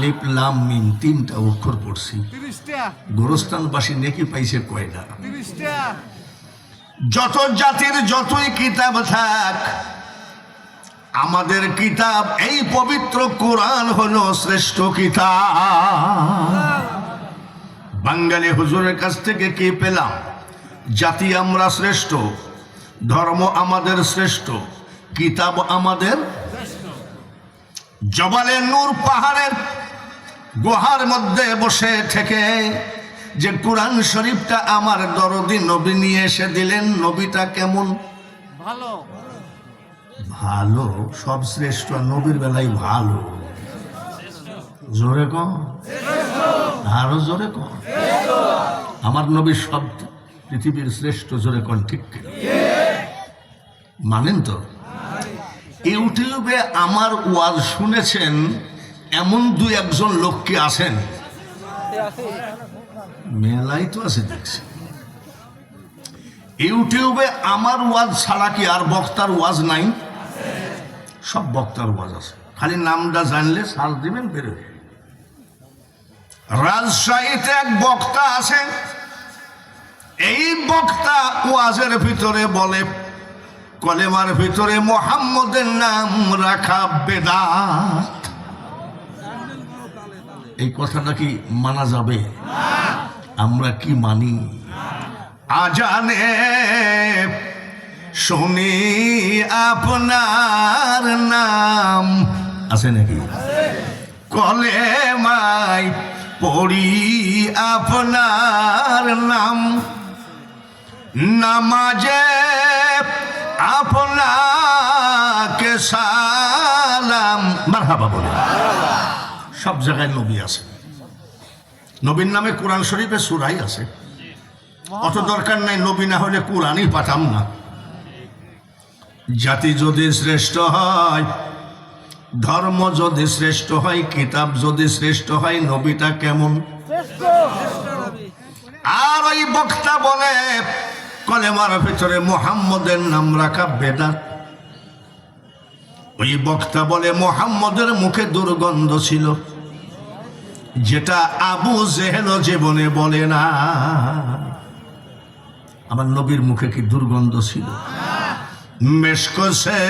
আলিফ লাম মিম তিনটা অক্ষর পড়ছি। গোরস্থানবাসী নেকি পাইছে কয়টা? যত জাতির যতই কিতাব থাক আমাদের কিতাব এই পবিত্র কোরআন হলো শ্রেষ্ঠ কিতাব। বাঙালি হুজুরের কাছ থেকে কি পেলাম? জাতি আমরা শ্রেষ্ঠ ধর্ম আমাদের শ্রেষ্ঠ কিতাব আমাদের জবালে নূর পাহাড়ের গুহার মধ্যে বসে থেকে যে কোরআন শরীফটা আমার দরদি নবী নিয়ে এসে দিলেন নবীটা কেমন? ভালো। ভালো? সব শ্রেষ্ঠ নবীর বেলায় ভালো। জোরে কম আরও জোরে কম আমার নবীর সব পৃথিবীর শ্রেষ্ঠ জোরে কন ঠিক মানেন তো? ইউটিউবে আমার ওয়াজ শুনেছেন এমন দু একজন লোক কি আছেন? মেলাই তো আছে, দেখছি। ইউটিউবে আমার ওয়াজ ছাড়া কি আর বক্তার ওয়াজ নাই? সব বক্তার ওয়াজ আছে। খালি নামটা জানলে সাল দিবেন বেরোবে রাজশাহীতে এক বক্তা আছেন। এই বক্তা ওয়াজের ভিতরে বলে, কলেমার ভিতরে মোহাম্মদের নাম রাখা বেদাত। এই কথাটা কি মানা যাবে? আমরা কি মানি? আজানে শুনি আপনার নাম। আছে নাকি? কলে মাই পড়ি আপনার নাম। নামাজে আপনাকে সালাম। মারহাবা বলে। সব জায়গায় নবী আছে। নবীর নামে কোরআন শরীফে সুরাই আছে। অত দরকার নাই নবী না হলে কোরআনই পাঠাম না। জাতি যদি শ্রেষ্ঠ হয় ধর্ম যদি শ্রেষ্ঠ হয় কিতাব যদি শ্রেষ্ঠ হয় নবীটা কেমন? আর ওই বক্তা বলে কলেমার ভিতরে মোহাম্মদের নাম রাখা বেদাত। ওই বক্তা বলে, মোহাম্মদের মুখে দুর্গন্ধ ছিল। যেটা আবু জেহেল জীবনে বলে না। আমার নবীর মুখে কি দুর্গন্ধ ছিল? মেশকো সে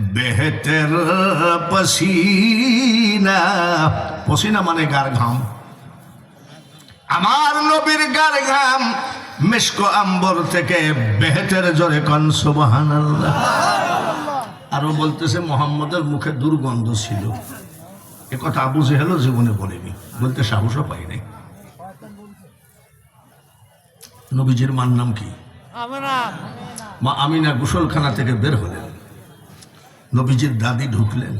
বেহেতের পসিনা। পসিনা মানে গার ঘাম। আমার নবীর গার ঘাম মেশকো আম্বর থেকে বেহেতের জোরে কন, সুবহানাল্লাহ। আরও বলতেছে মোহাম্মদের মুখে দুর্গন্ধ ছিল। এ কথা আবু জেহেলও জীবনে বলেনি। বলতে সাহসও পাই নাই। নবীজির মার নাম কি? মা আমিনা গোসলখানা থেকে বের হলেন। নবীজির দাদি ঢুকলেন।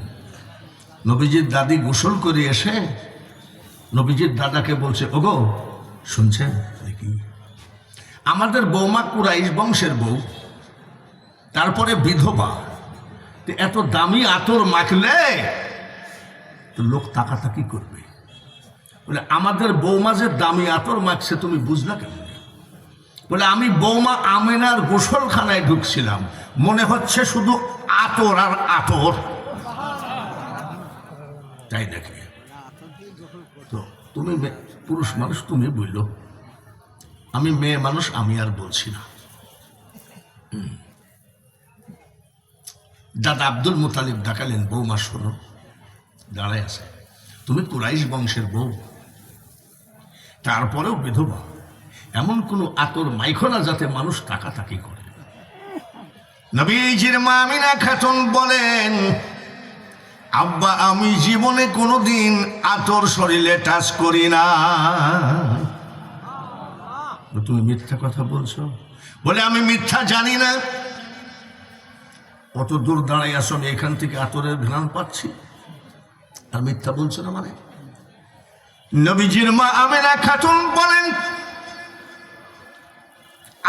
নবীজির দাদি গোসল করে এসে নবীজির দাদাকে বলছে ওগো শুনছেন? দেখি আমাদের বৌমা কুরাইশ বংশের বউ তারপরে বিধবা। এত দামি আতর মাখলে তো লোক তাকাতাকি করবে। বলে, আমাদের বৌমা যে দামি আতর মাখছে, তুমি বুঝলা কেন? বলে, আমি বৌমা আমিনার গোসলখানায় ঢুকছিলাম। মনে হচ্ছে শুধু আতর আর আতর। তাই নাকি? তো তুমি পুরুষ মানুষ, তুমি বলল, আমি মেয়ে মানুষ, আমি আর বলছি না। দাদা আব্দুল মুতালিব ডাকালেন বৌমা শোনো দাঁড়ায় আছে। তুমি কুরাইশ বংশের বউ। তারপরেও বিধবা। এমন কোনো আতর মাইখো না যাতে মানুষ তাকাতাকি করে। নবীজির মামিনা খাতুন বলেন, আব্বা, আমি জীবনে কোনোদিন আতর শরীরে টাচ করি না। তুমি মিথ্যা কথা বলছো? বলে, আমি মিথ্যা জানি না। অত দূর দাঁড়াই আসো আমি এখান থেকে আতরের ঘ্রাণ পাচ্ছি। আর মিথ্যা বলছো না মানে? নবীজির মা আমেরা খাতুন বলেন,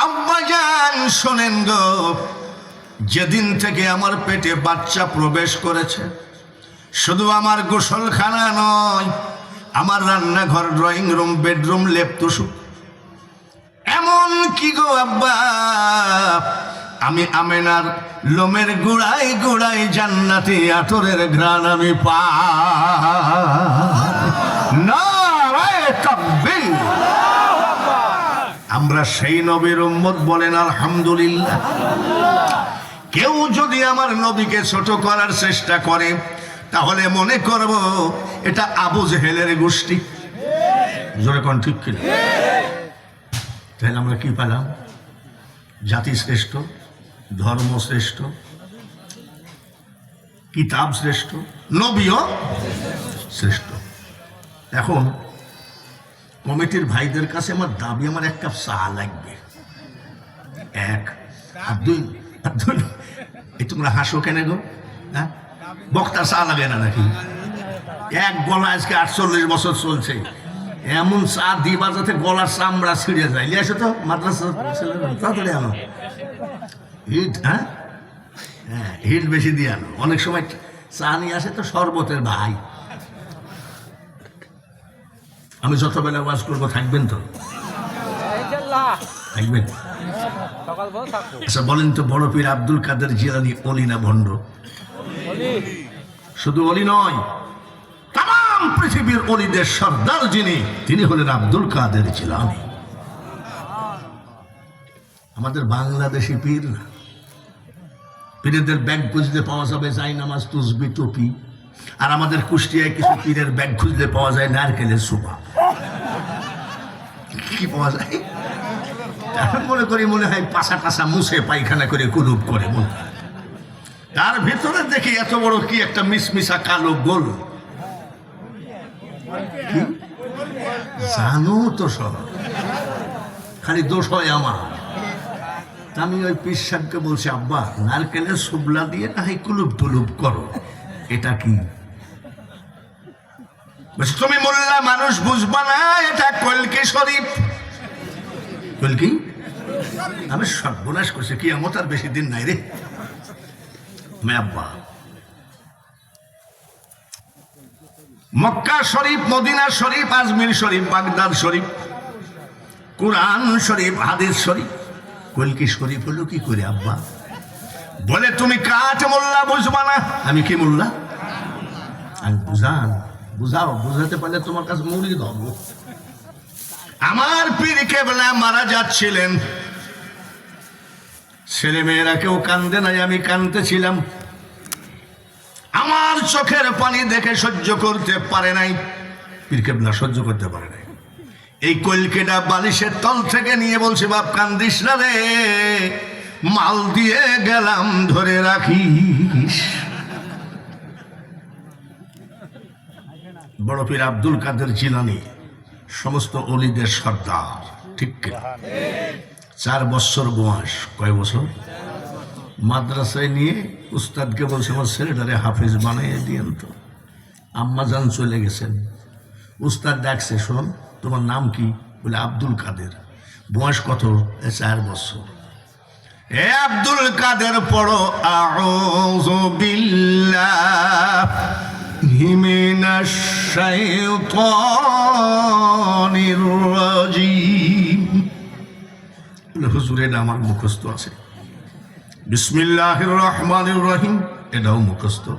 আব্বা যান শোনেন গো, যেদিন থেকে আমার পেটে বাচ্চা প্রবেশ করেছে, শুধু আমার গোসলখানা নয়, আমার রান্নাঘর, ড্রয়িং রুম, বেডরুম লেপতুসু এমন কি গো আব্বা? আমি আমেনার লোমের গুড়াই গুড়াই জান্নাতি আতরের ঘ্রাণ আমি পা। আমরা সেই নবীর উম্মত বলেন আলহামদুলিল্লাহ। কেউ যদি আমার নবীকে ছোট করার চেষ্টা করে, তাহলে মনে করব এটা আবু জেহেলের গোষ্ঠী। জোরে কোন ঠিক কিনা? তাহলে আমরা কি পেলাম? জাতি শ্রেষ্ঠ। ধর্ম শ্রেষ্ঠ কিতাব শ্রেষ্ঠ নবীও শ্রেষ্ঠ। এখন, কমিটির ভাইদের কাছে আমার দাবি, আমার এক কাপ চা লাগবে। এক, আর দুই আর দুই, এই তোমরা হাসো কেন গো? হ্যাঁ? বক্তা চা লাগে না নাকি? এক গলা আজকে আটচল্লিশ বছর চলছে। এমন চা দিবা যাতে গলার চামড়া ছিঁড়ে যায়। আসো তো মাদ্রাসা তাড়াতাড়ি আনো। হিট হ্যাঁ? হ্যাঁ হিট বেশি দিয়ে আনো। অনেক সময় চা নিয়ে আসে তো শরবতের ভাই। আমি যতবেলা ওয়াজ করব থাকবেন তো? থাকবেন? আচ্ছা বলেন তো বড় পীর আব্দুল কাদের জিলানি অলি না ভণ্ড? শুধু অলি নয় তাম পৃথিবীর অলিদের সর্দার যিনি তিনি হলেন আব্দুল কাদের জিলানি। আমাদের বাংলাদেশি পীর না? পীরেদের ব্যাগ খুঁজলে পাওয়া যাবে, যাই নামাজ তুসবি, টুপি। আর আমাদের কুষ্টিয়ায় কিছু পীরের ব্যাগ খুঁজলে পাওয়া যায় নারকেলের সুপা কি পাওয়া যায়? মনে করি, মনে হয় পাশা টাসা মুছে পায়খানা করে কুলুপ করে মনে। তার ভিতরে দেখি এত বড় কি একটা মিসমিসা কালো গোল? জানো তো সব। খালি দোষ হয় আমার। আমি ওই সাহেবকে বলছি, আব্বা, নারকেলের সুবলা দিয়ে হয় কুলুপ টুলুপ করো। এটা কি? তুমি মোল্লা, মানুষ বুঝবা না, এটা কলকে শরীফ। কলকি আমি সর্বনাশ করছে কি আমার আর বেশি দিন নাই রে। মে আব্বা, মক্কা শরীফ, মদিনা শরীফ, আজমির শরীফ, বাগদাদ শরীফ, কোরআন শরীফ, হাদিস শরীফ কলকি শরীফ হলো কি করে, আব্বা? বলে, তুমি কাঠ মোল্লা বুঝবা না? আমি কি মোল্লা? আমি বুঝান। বুঝাও, বুঝাতে পারলে তোমার কাছে মুড়ি ধরবো আমার পীর কেবলা মারা যাচ্ছিলেন। ছেলে মেয়েরা কেউ কান্দে নাই, আমি কান্দতেছিলাম আমার চোখের পানি দেখে সহ্য করতে পারে নাই। পীর কেবলা সহ্য করতে পারে নাই। এই কলকেটা বালিশের তল থেকে নিয়ে বলছে, বাপ কান্দিস না রে, মাল দিয়ে গেলাম, ধরে রাখিস। বড় পীর আব্দুল কাদের জিলানি, সমস্ত অলিদের সর্দার, ঠিক চার বছর বয়স, কয় বছর? মাদ্রাসায় নিয়ে উস্তাদকে বলছে, আমার ছেলেটারে হাফেজ বানিয়ে দিয়েন তো। আম্মা যান চলে গেছেন। উস্তাদ ডাকছে, শোন তোমার নাম কি? বলে আব্দুল কাদের। বয়স কত? চার বছর। এ আব্দুল কাদের পড়ো, আউযু হুজুর, এটা আমার মুখস্থ আছে। বিসমিল্লাহির রহমানির রহিম, এটাও মুখস্থ।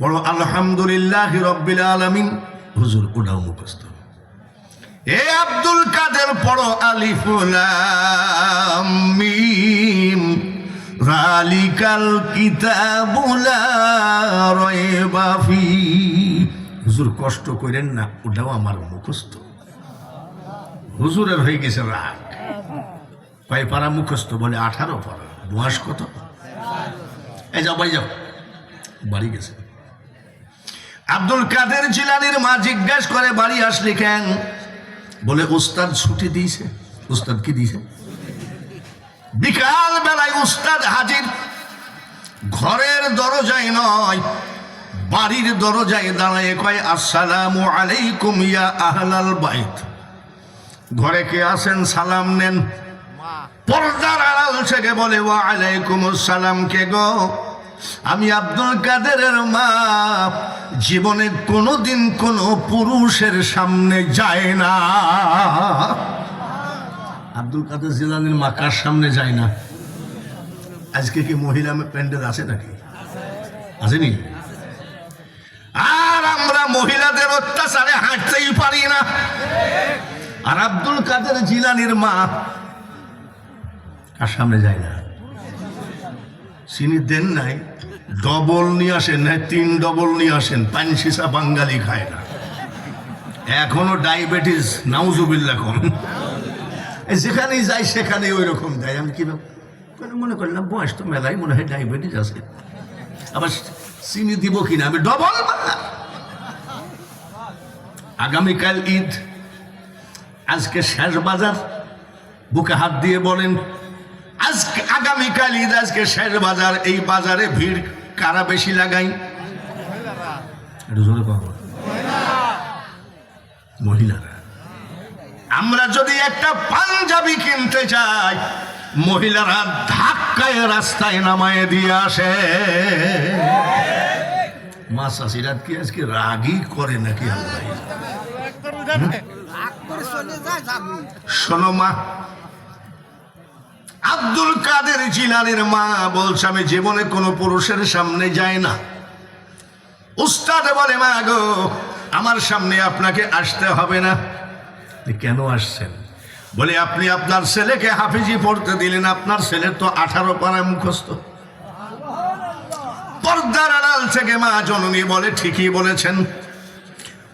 বড় আলহামদুলিল্লাহ রব্বিল আলামিন। হুজুর, ওটাও মুখস্থ। এ আব্দুল কাদের পড়ো আলিফ লাম মিম। যালিকাল কিতাবু লা রাইবা ফি হুজুর কষ্ট করেন না, ওটাও আমার মুখস্থ। হুজুরের হয়ে গেছে রাগ। কয় পারা মুখস্থ বলে আঠারো পারা। বয়স কত? এই যাও, বাড়ি যাও। বাড়ি গেছে। আব্দুল কাদের জিলানির মা জিজ্ঞাসা করে, বাড়ি আসলি কেন? বলে ওস্তাদ ছুটি দিয়েছে। ওস্তাদ কি দিয়েছে? বিকাল বেলায় উস্তাদ হাজির। ঘরের দরজায় নয় বাড়ির দরজায় দাঁড়ায় কয় আসসালামু আলাইকুম ইয়া আহলাল বাইত। ঘরে কে আসেন সালাম নেন। পর্দার আড়াল থেকে বলে ওয়া আলাইকুম সালাম কে গো? আমি আব্দুল কাদেরের মা। জীবনে কোনোদিন কোনো পুরুষের সামনে যায় না। আব্দুল কাদের জিলানির মা কার সামনে যায় না? আজকে কি মহিলা প্যান্ডেল আছে নাকি? আসেনি? আর আমরা মহিলাদের অত্যাচারে হাঁটতেই পারি না। আর আব্দুল কাদের জিলানির মা কার সামনে যায় না? চিনি দেন নাই। ডবল নিয়ে আসেন, না, তিন ডবল নিয়ে আসেন, পান সিসা বাঙালি খায় না। এখনও ডায়াবেটিস নাউজুবিল্লা কম। যেখানেই যাই সেখানেই ওই রকম দেয়। আমি কি মনে করলাম বয়স তো মেলাই, মনে হয় ডায়াবেটিস আছে। আবার চিনি দিব কিনা? আমি ডবল আগামীকাল ঈদ। আজকে শেষ বাজার। বুকে হাত দিয়ে বলেন, আজকে আগামীকাল ঈদ, আজকে শেষ বাজার। এই বাজারে ভিড় কারা বেশি লাগাই। মহিলারা। আমরা যদি একটা পাঞ্জাবি কিনতে চাই মহিলারা ধাক্কায় রাস্তায় নামায় দিয়ে আসে। মা শাশিরাত কি আজকে রাগই করে নাকি আল্লাহ? শোনো মা আব্দুল কাদের জিলানের মা বলছে, আমি জীবনে কোনো পুরুষের সামনে যাই না। উস্তাদ বলে, মা গো, আমার সামনে আপনাকে আসতে হবে না। কেন আসছেন? বলে, আপনি আপনার ছেলেকে হাফিজি পড়তে দিলেন, আপনার ছেলের তো আঠারো পাড়ায় মুখস্থ। পর্দার আড়াল থেকে মা জননী বলে, ঠিকই বলেছেন।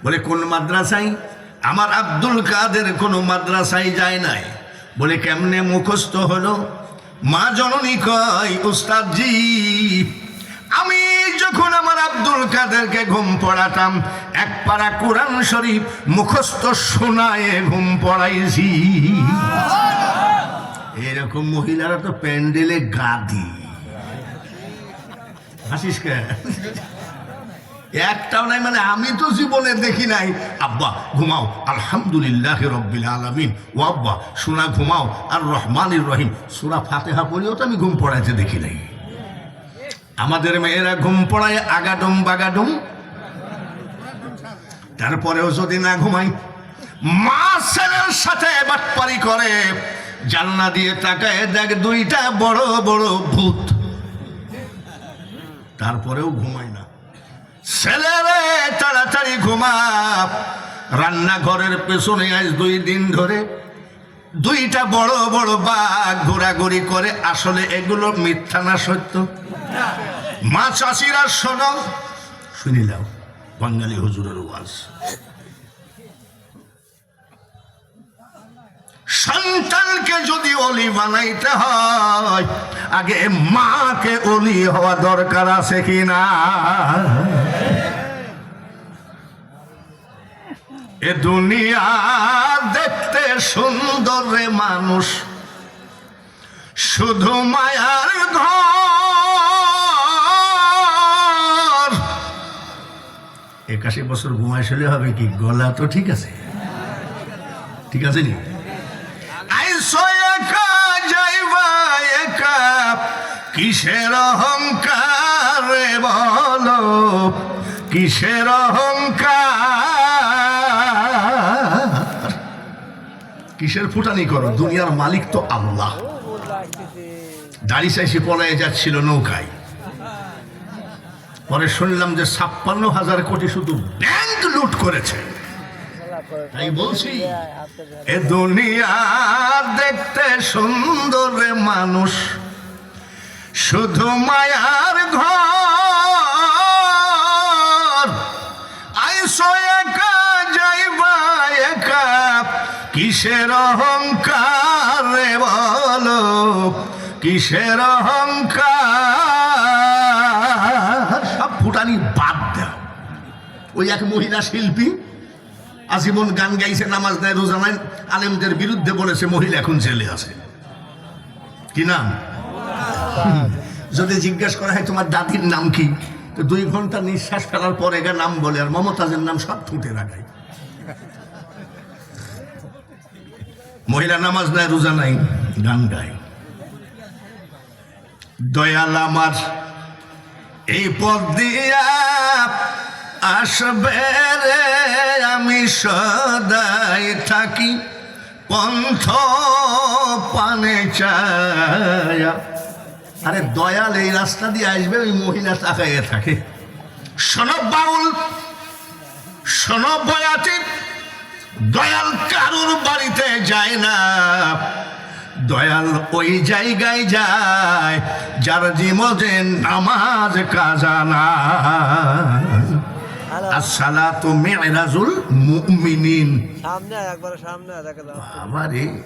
বলে, কোন মাদ্রাসায়? আমার আব্দুল কাদের কোনো মাদ্রাসায় যায় নাই। বলে কেমনে মুখস্থ হলো? মা জননী কয় উস্তাদজি আমি যখন আমার আব্দুল কাদেরকে ঘুম পড়াতাম, এক পারা কোরআন শরীফ মুখস্থ শোনায় ঘুম পড়াইছি। এরকম মহিলারা তো প্যান্ডেলে গাদি হাসিস কে? একটাও নাই মানে আমি তো জীবনে দেখি নাই। আব্বা, ঘুমাও। আলহামদুলিল্লাহ রব্বিল আলমিন। ও আব্বা, সোনা ঘুমাও। আর রহমানির রহিম। সুরা ফাতেহা পড়েও তো আমি ঘুম পড়াইতে দেখি নাই। আমাদের মেয়েরা ঘুম পড়ায় আগাডুম বাগাডুম। তারপরেও যদি না ঘুমাই, মা ছেলের সাথে বাটপারি করে। জানলা দিয়ে তাকায় দেখ দুইটা বড় বড় ভূত। তারপরেও ঘুমায় না। ছেলেরে, তাড়াতাড়ি ঘুমা। রান্নাঘরের পেছনে আজ দুই দিন ধরে দুইটা বড় বড় বাঘ ঘোরাঘুরি করে। আসলে এগুলো মিথ্যা না সত্য। মা চাষিরা শোনো। শুনিলাম বাঙালি হুজুরের ওয়াজ। সন্তানকে যদি অলি বানাইতে হয়, আগে মাকে অলি হওয়া দরকার আছে কিনা এ দুনিয়া দেখতে সুন্দর রে মানুষ। শুধু মায়ার ঘর। একাশি বছর ঘুমাইছিলে হবে কি? গলা তো ঠিক আছে। ঠিক আছে নি? কিসের অহংকার বলো? কিসের অহংকার? কিসের ফুটানি করো? দুনিয়ার মালিক তো আল্লাহ। দাড়ি চাইছি, পলায় যাচ্ছিল নৌকায়। পরে শুনলাম যে ছাপ্পান্ন হাজার কোটি শুধু ব্যাংক লুট করেছে। তাই বলছি, এ দুনিয়া দেখতে সুন্দর মানুষ। শুধু মায়ার ঘর কিসের অহংকার রে বলো? কিসের অহংকার? সব ফুটানি বাদ দাও। ওই এক মহিলা শিল্পী আজীবন গান গাইছে, নামাজ দেয় রোজা নাই আলেমদের বিরুদ্ধে বলেছে, মহিলা এখন জেলে আছে। কি নাম? যদি জিজ্ঞেস করা হয়, তোমার দাদির নাম কি? তো দুই ঘণ্টা নিঃশ্বাস ফেলার পরে নাম বলে, আর মমতাজের নাম সব ঠুটে রাখায় মহিলা নামাজ নাই, রোজা নাই, গান গায়। দয়াল আমার, এই পথ দিয়া আসবে রে, আমি সদাই থাকি পন্থ পানে চায়া আরে দয়াল, এই রাস্তা দিয়ে আসবে, ওই মহিলা তাকাইয়ে থাকে। সনব বাউল সনব বয়াতি দয়াল কারুর বাড়িতে যায় না। দয়াল ওই জায়গায় যায় যার জীবনে নামাজ কাজা না। আসসালাতু মিরাজুল মুমিনিন। সামনে একবারে সামনে আমারে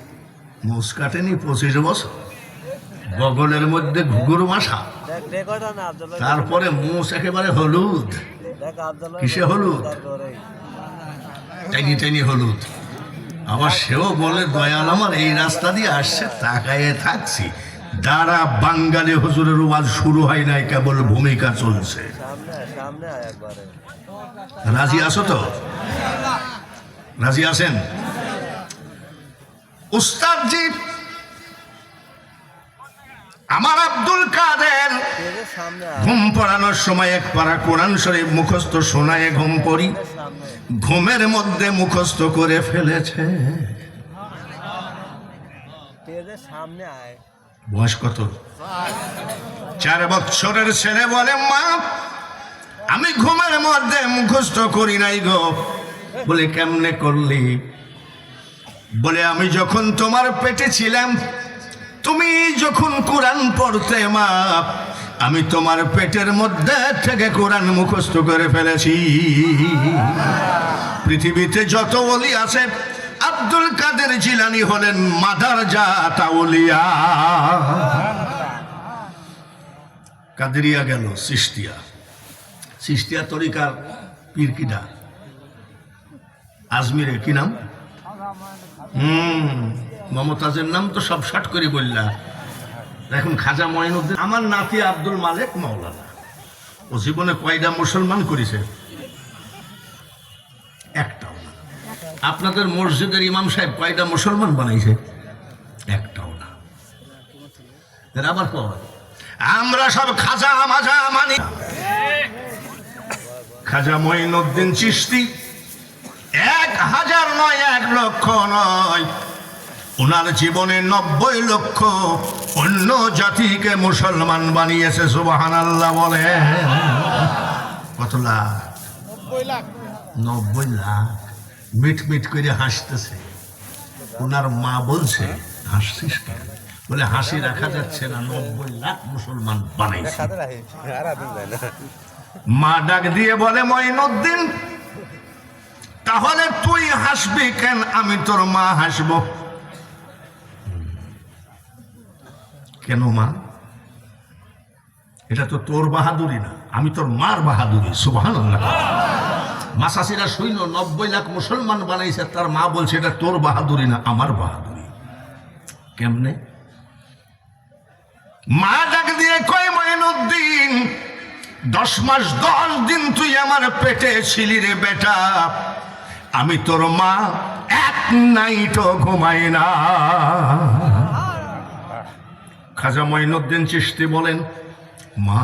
মোষ কাটেনি পঁচিশ বছর। বগলের মধ্যে ঘুঘুর মাসা। তারপরে মোষ একেবারে হলুদ। কিসে হলুদ? টাইনি টাইনি হলুদ। আবার সেও বলে, দয়াল আমার, এই রাস্তা দিয়ে আসছে, তাকায়ে থাকছি। দাঁড়া, বাঙ্গালি হুজুরের ওয়াজ শুরু হয় নাই, কেবল ভূমিকা চলছে। রাজি আছো তো? রাজি আছেন? উস্তাদজি আমার আব্দুল কাদের। ঘুম পড়ানোর সময় এক পারা কোরআন শরীফ মুখস্থ শোনায়, ঘুম পড়ি। ঘুমের মধ্যে মুখস্থ করে ফেলেছে। সামনে আয় বয়স কত? চার বছরের ছেলে বলে, মা, আমি ঘুমের মধ্যে মুখস্থ করি নাই গো। বলে, কেমনে করলি? বলে, আমি যখন তোমার পেটে ছিলাম তুমি যখন কোরআন পড়তে মা আমি তোমার পেটের মধ্যে থেকে কোরআন মুখস্থ করে ফেলেছি। পৃথিবীতে যত ওলি আছে, আব্দুল কাদের জিলানি হলেন মাদার জাত আউলিয়া কাদেরিয়া গেল সিস্তিয়া সিস্তিয়া তরিকার পীর কিডা আজমিরে, কি নাম? হুম, মমতাজের নাম তো সব শর্ট করে বললা। এখন খাজা ময়নুদ্দিন আমার নাতি আব্দুল মালেক মাওলানা। ও জীবনে কয়টা মুসলমান করেছে? একটাও না। আপনাদের মসজিদের ইমাম সাহেব কয়টা মুসলমান বানাইছে? একটাও না। আবার আমরা সব খাজা মাজা মানি খাজা মঈনুদ্দিন চিস্তি এক হাজার নয় এক লক্ষ নয়। ওনার জীবনে নব্বই লক্ষ। অন্য জাতিকে মুসলমান বানিয়েছে সুবাহান আল্লাহ বলে। কত লাখ? নব্বই লাখ। মিট মিট করে হাসতেছে। ওনার মা বলছে হাসছিস কেন? বলে হাসি রাখা যাচ্ছে না নব্বই লাখ মুসলমান বানাইছে। মা ডাক দিয়ে বলে মঈনুদ্দিন তাহলে তুই হাসবি কেন? আমি তোর মা হাসবো। কেন মা? এটা তো তোর বাহাদুরি না, আমি তোর মার বাহাদুরি সুবাহান মাসাসিরা সৈন্য নব্বই লাখ মুসলমান বানাইছে, তার মা বলছে, এটা তোর বাহাদুরি না, আমার বাহাদুরি। কেমনে? মা ডাক দিয়ে কয় মঈনুদ্দিন দশ মাস দশ দিন তুই আমার পেটে ছিলি রে বেটা। আমি তোর মা, এক নাইটও ঘুমাই না। খাজা মঈনুদ্দিন চিস্তি বলেন, মা,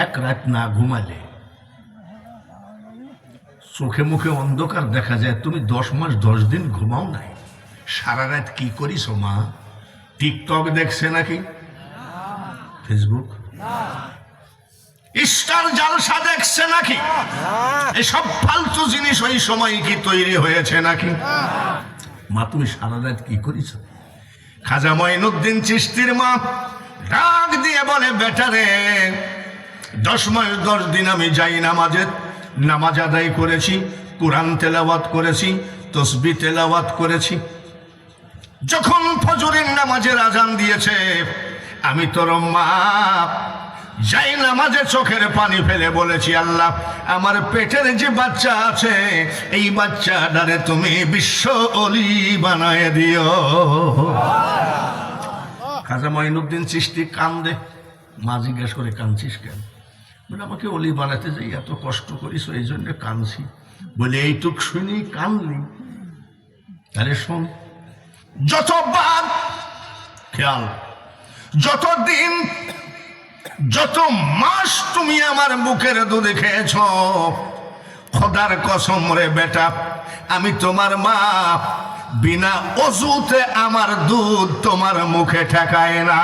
এক রাত না ঘুমালে চোখে মুখে অন্ধকার দেখা যায়, তুমি দশ মাস দশ দিন ঘুমাও নাই। সারা রাত কি করিস মা? টিকটক দেখছে নাকি? ফেসবুক? স্টার জালসা দেখছে নাকি? এসব ফালতু জিনিস ওই সময় কি তৈরি হয়েছে নাকি? মা, তুমি সারা রাত কি করিস খাজা মঈনুদ্দিন চিস্তির মা ডাক দিয়ে বলে বেটারে দশ মাস দশ দিন আমি যাই নামাজে নামাজ আদায় করেছি, কোরআন তেলাওয়াত করেছি, তসবি তেলাওয়াত করেছি। যখন ফজরের নামাজের আজান দিয়েছে, আমি তোর মা যাই নামাজে চোখের পানি ফেলে বলেছি আল্লাহ, আমার পেটের যে বাচ্চা আছে, এই বাচ্চাটারে তুমি বিশ্ব অলি বানায় দিও। খাজা মঈনুদ্দিন সৃষ্টি কান্দে, মা জিজ্ঞেস করে, কাঁদছিস কেন? বলে, আমাকে অলি বানাতে যাই এত কষ্ট করিস এই জন্য কাঁদছি। বলে, এইটুক শুনি কান্দলি তাহলে শোন, যতবার খেয়াল, যতদিন যত মাস তুমি আমার বুকের দুধে খেয়েছ, খোদার কসম রে বেটা, আমি তোমার মা, বিনা অজুতে আমার দুধ তোমার মুখে ঠেকায় না।